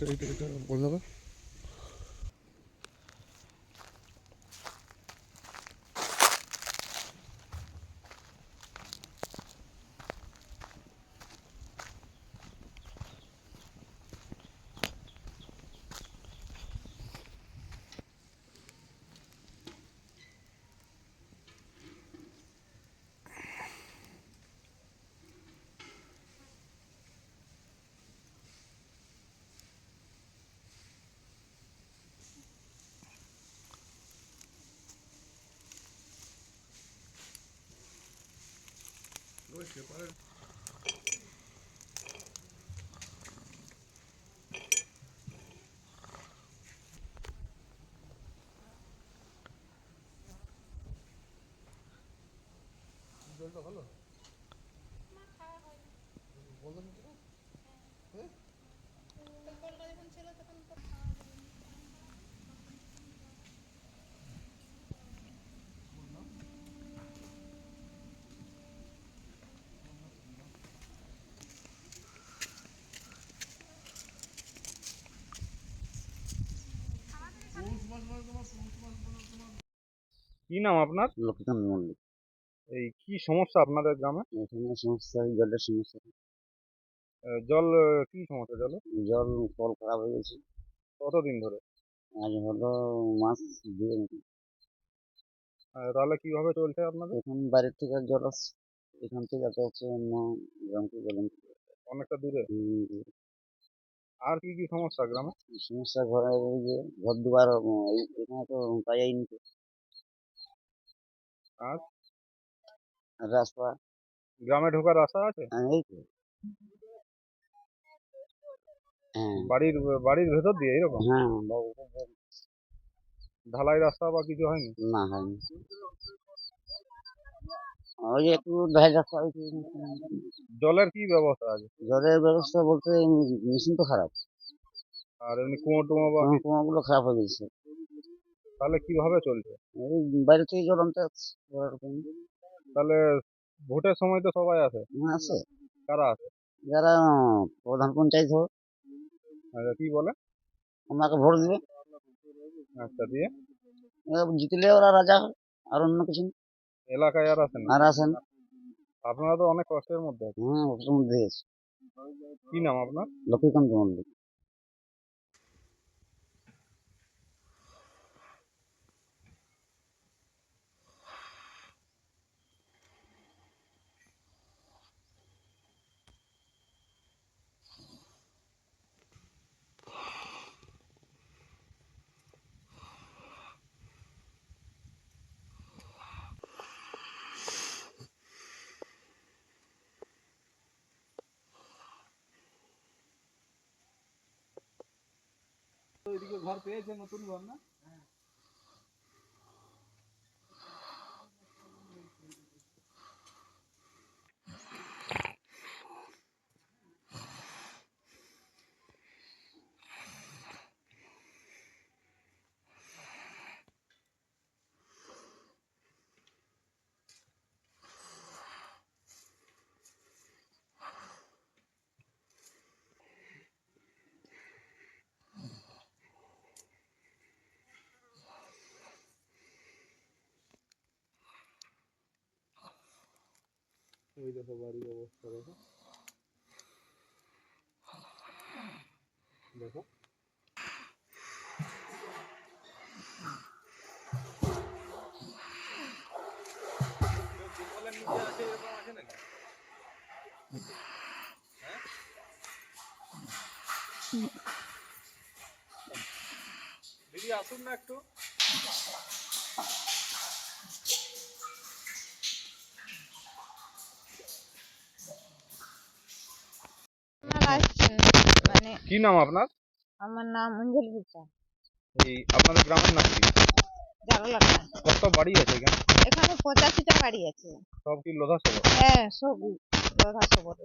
এটা এটা এটা বন্ধ কর 훨씬 빠르. 절다 갈라. কি নাম আপনার? লক্ষ্মীকান্ত মল্লিক। এই কি সমস্যা আপনাদের গ্রামে? এখানে সমস্যা জলের সমস্যা। আহ, জল আহ, কি সমস্যা জল? জল কল খারাপ হয়ে গেছে। কতদিন ধরে? আজ হলো মাস। আহ, তাহলে কীভাবে চলছে আপনাদের? এখন বাইরের থেকে জল আসছে এখান থেকে যেতে হচ্ছে অন্য গ্রামকে জল আনতে। অনেকটা দূরে? উম, আর কি কি সমস্যা গ্রামে? সমস্যা ঘরে ওই যে ঘর দুবার এই এখানে তো পাইয়াই নিতে আর? রাস্তা। গ্রামে ঢোকার রাস্তা আছে? হ্যাঁ, এই তো। হ্যাঁ। বাড়ির বাড়ির ভেতর দিয়ে এরকম? হ্যাঁ ঢালাই রাস্তা বা কিছু হয়নি? না হয়নি। ওই একটু দেখা যাচ্ছে জলের কি ব্যবস্থা আছে? জলের ব্যবস্থা বলতে মেশিন তো খারাপ। আর এমনি কুয়ো টুয়ো বা কুয়া- কুয়াগুলো খারাপ হয়ে গেছে। তাহলে কীভাবে চলছে? এই বাইরে থেকে জল আনতে। তাহলে ভোটের সময় তো সবাই আছে হ্যাঁ, আছে কারা আছে যারা প্রধান পঞ্চায়েত হোক। আচ্ছা, কি বলে? ওনাকে ভোট দিবে। আচ্ছা দিয়ে? জিতলে ওরা রাজা আর অন্য কিছু এলাকায় আর আছেন আর আসেন আপনারা তো অনেক কষ্টের মধ্যে আছেন। হ্যাঁ ওটার মধ্যে আছে। কি নাম আপনার? লক্ষ্মীকান্ত মল্লিক। এদিকে ঘর পেয়েছে নতুন ঘর না? ওই দেখো বাড়ির অবস্থা দেখো। দেখো। দিদি আসুন না একটু আপনারা আসছেন মানে কি নাম আপনার? আমার নাম অঞ্জলি গুপ্তা। এই আপনাদের গ্রামের নাম কি? কত বাড়ি আছে এখানে? এখানে পঁচাশিটা বাড়ি আছে। সব কি লোধা সবর হ্যাঁ সব লোধা সবরে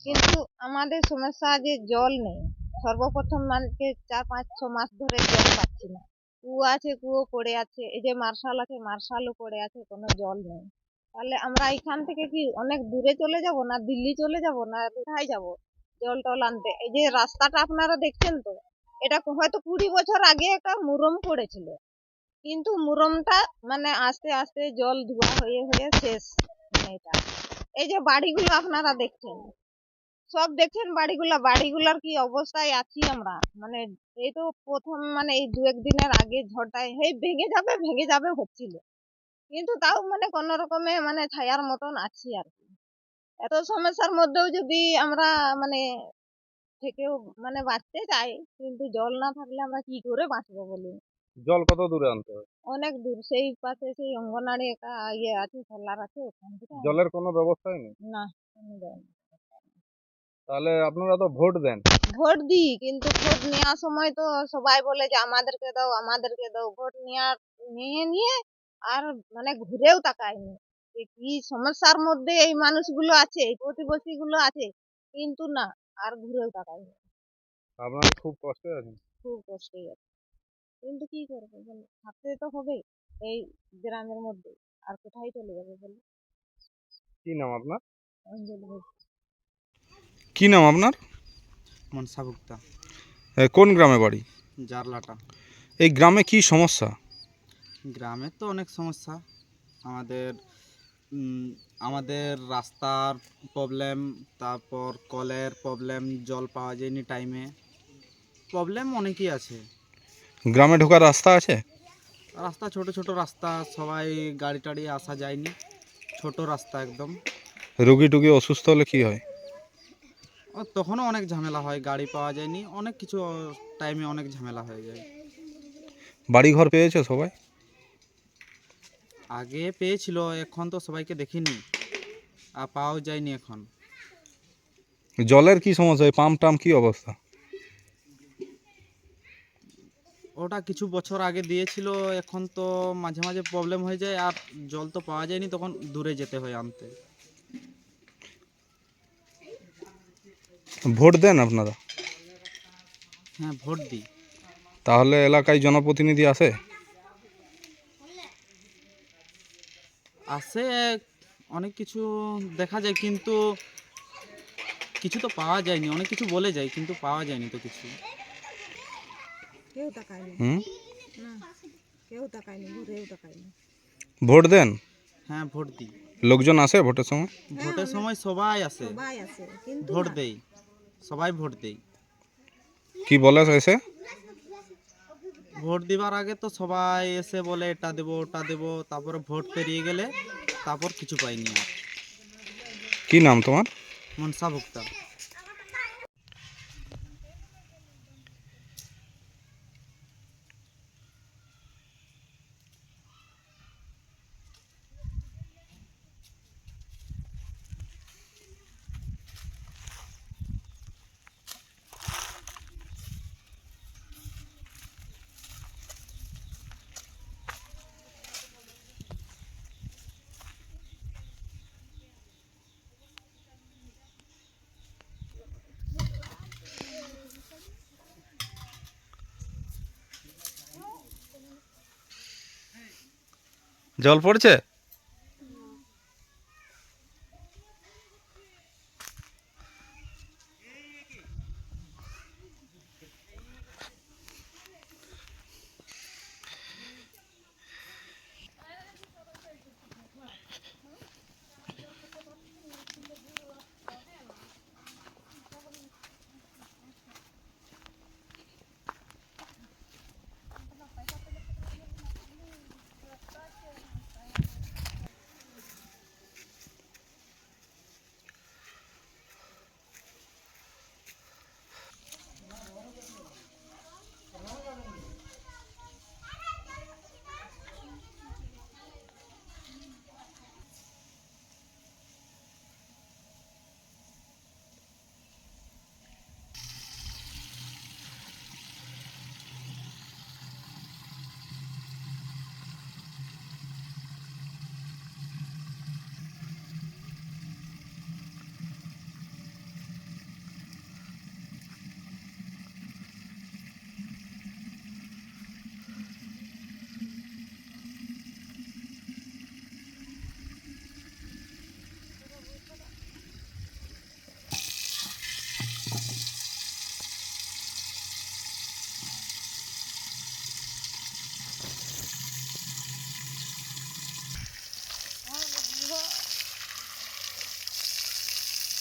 কিন্তু আমাদের সমস্যা যে জল নেই। সর্বপ্রথম মানে চার পাঁচ ছ মাস ধরে জল পাচ্ছি না। কুয়ো আছে কুয়ো পড়ে আছে। এই যে মার্শাল আছে মার্শালও পড়ে আছে কোনো জল নেই। তাহলে আমরা এখান থেকে কি অনেক দূরে চলে যাব না দিল্লি চলে যাব না কোথায় যাব? জল টল আনতে। এই যে রাস্তাটা আপনারা দেখছেন তো, এটা হয়তো কুড়ি বছর আগে একটা মুরম পড়েছিল কিন্তু মুরমটা মানে আস্তে আস্তে জল ধোয়া হয়ে হয়ে শেষ মানে এটা। এই যে বাড়িগুলো আপনারা দেখছেন, সব দেখছেন বাড়িগুলা, বাড়িগুলার কি অবস্থায় আছি আমরা? মানে এই তো প্রথম মানে এই দু একদিনের আগে ঝড়টায় এই ভেঙে যাবে ভেঙে যাবে হচ্ছিল। কিন্তু তাও মানে কোন রকমে মানে ছায়ার মতন আছি আর কি। এত সমস্যার মধ্যেও যদি আমরা মানে থেকেও মানে বাঁচতে চাই কিন্তু জল না থাকলে আমরা কি করে বাঁচবো বলুন? জল কত দূরে আনতে হয়? অনেক দূর সেই পাশে সেই অঙ্গনারী একটা ইয়ে আছে সোলার আছে ওখান থেকে জলের কোনো ব্যবস্থাই নেই? না কোনো। তাহলে আপনারা তো ভোট দেন। ভোট দিই কিন্তু ভোট নেওয়ার সময় তো সবাই বলে যে আমাদেরকে দাও আমাদেরকে দাও। ভোট নেওয়ার নিয়ে নিয়ে আর মানে ঘুরেও তাকায়নি কি সমস্যার মধ্যে এই মানুষগুলো আছে এই প্রতিবেশী গুলো আছে কিন্তু না আর ঘুরেও তাকায়নি আপনারা খুব কষ্টে আছেন? খুব কষ্টে আছে। কিন্তু কি করব বলো থাকতে তো হবে এই গ্রামের মধ্যে। আর কোথায় চলে যাবে বলো কি নাম আপনার? অঞ্জলি ঘোষ। কি নাম আপনার? মনসা ভুক্তা এ, কোন গ্রামে বাড়ি? জারলাটা। এই গ্রামে কি সমস্যা? গ্রামে তো অনেক সমস্যা। আমাদের আমাদের রাস্তার প্রবলেম তারপর কলের প্রবলেম জল পাওয়া যায়নি টাইমে প্রবলেম অনেকই আছে। গ্রামে ঢোকার রাস্তা আছে? রাস্তা ছোট ছোট রাস্তা সবাই গাড়ি টাড়ি আসা যায়নি। ছোট রাস্তা একদম। রুগী টুগী অসুস্থ হলে কি হয়? ও তখনও অনেক ঝামেলা হয় গাড়ি পাওয়া যায়নি। অনেক কিছু টাইমে অনেক ঝামেলা হয়ে যায়। বাড়ি ঘর পেয়েছে সবাই? আগে পেয়েছিল এখন তো সবাইকে দেখিনি। আর পাওয়াও যায়নি এখন। জলের কি সমস্যা? পাম্প টাম কি অবস্থা? ওটা কিছু বছর আগে দিয়েছিল এখন তো মাঝে মাঝে প্রবলেম হয়ে যায় আর জল তো পাওয়া যায়নি তখন দূরে যেতে হয় আনতে। ভোট দেন আপনারা? হ্যাঁ ভোট দিই। তাহলে এলাকায় জনপ্রতিনিধি আসে? আসে অনেক কিছু দেখা যায় কিন্তু কিছু তো পাওয়া যায়নি। অনেক কিছু বলে যায় কিন্তু পাওয়া যায়নি তো কিছু। কেউ তাকায়নি। হুম? কেউ তাকায়নি ঘুরেও তাকায়নি। ভোট দেন? হ্যাঁ ভোট দিই। লোকজন আসে ভোটের সময়? ভোটের সময় সবাই আসে। সবাই আছে কিন্তু ভোট দেই সবাই ভোট দেই। কি বলে এসে? ভোট দিবার আগে তো সবাই এসে বলে এটা দেবো ওটা দেবো। তারপরে ভোট পেরিয়ে গেলে তারপর কিছু পাইনি আর। কি নাম তোমার? মনসা ভুক্তা। জল পড়ছে?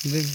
দিন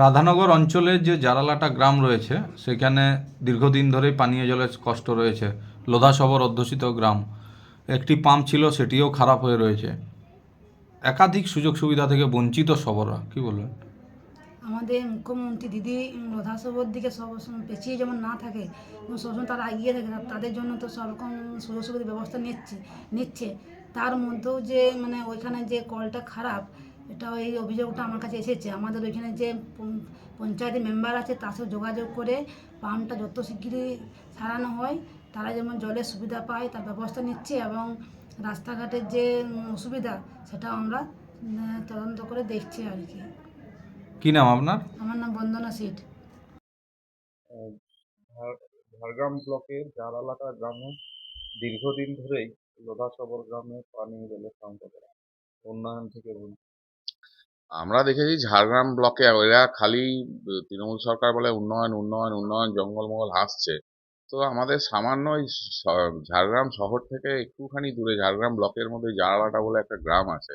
রাধানগর অঞ্চলের যে জারালাটা গ্রাম রয়েছে, সেখানে দীর্ঘদিন ধরেই পানীয় জলের কষ্ট রয়েছে। লোধাসবর অধ্যুষিত গ্রাম। একটি পাম্প ছিল, সেটিও খারাপ হয়ে রয়েছে। একাধিক সুযোগ সুবিধা থেকে বঞ্চিত সবররা কি বলবেন? আমাদের মুখ্যমন্ত্রী দিদি রথাসবর দিকে সব সময় পেছিয়ে যেমন না থাকে সবসময় তারা এগিয়ে থাকে তাদের জন্য তো সব রকম সুযোগ সুবিধার ব্যবস্থা নিচ্ছে নিচ্ছে। তার মধ্যেও যে মানে ওইখানে যে কলটা খারাপ এটা এই অভিযোগটা আমার কাছে এসেছে। আমাদের ওইখানে যে পঞ্চ- পঞ্চায়েতের মেম্বার আছে তার সাথে যোগাযোগ করে পাম্পটা যত শিগগিরই সারানো হয় তারা যেমন জলের সুবিধা পায় তার ব্যবস্থা নিচ্ছে এবং রাস্তাঘাটের যে অসুবিধা সেটা আমরা তদন্ত করে দেখছি আর কি। কি নাম আপনার? আমার নাম বন্দনা সিট ঝাড়গ্রাম ব্লকের জারালাটা গ্রামে দীর্ঘদিন ধরেই লোধাসবর গ্রামে পানীয় জলের সংকট। উন্নয়ন থেকে বঞ্চিত। আমরা দেখেছি ঝাড়গ্রাম ব্লকে এরা খালি তৃণমূল সরকার বলে উন্নয়ন উন্নয়ন উন্নয়ন, জঙ্গলমহল হাসছে। তো আমাদের সামান্য এই ঝাড়গ্রাম শহর থেকে একটুখানি দূরে, ঝাড়গ্রাম ব্লকের মধ্যে জারালাটা বলে একটা গ্রাম আছে,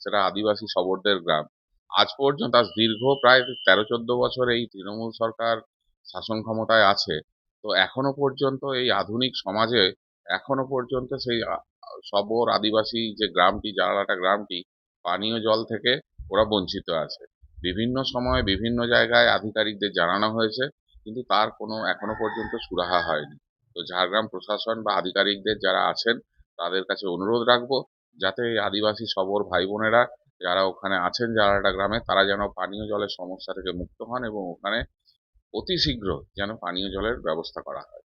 সেটা আদিবাসী শবরদের গ্রাম। আজ পর্যন্ত, আজ দীর্ঘ প্রায় তেরো, চোদ্দ বছর এই তৃণমূল সরকার শাসন ক্ষমতায় আছে। তো এখনও পর্যন্ত এই আধুনিক সমাজে, এখনও পর্যন্ত সেই শবর আদিবাসী যে গ্রামটি জারালাটা গ্রামটি, পানীয় জল থেকে ওরা বঞ্চিত আছে। বিভিন্ন সময় বিভিন্ন জায়গায় আধিকারিকদের জানানো হয়েছে, কিন্তু তার কোনো, এখনও পর্যন্ত সুরাহা হয়নি। তো ঝাড়গ্রাম প্রশাসন বা আধিকারিকদের যারা আছেন, তাদের কাছে অনুরোধ রাখব যাতে এই আদিবাসী সবর ভাই বোনেরা যারা ওখানে আছেন জালাটা গ্রামে, তারা যেন পানীয় জলের সমস্যা থেকে মুক্ত হন এবং ওখানে অতি শীঘ্র যেন পানীয় জলের ব্যবস্থা করা হয়।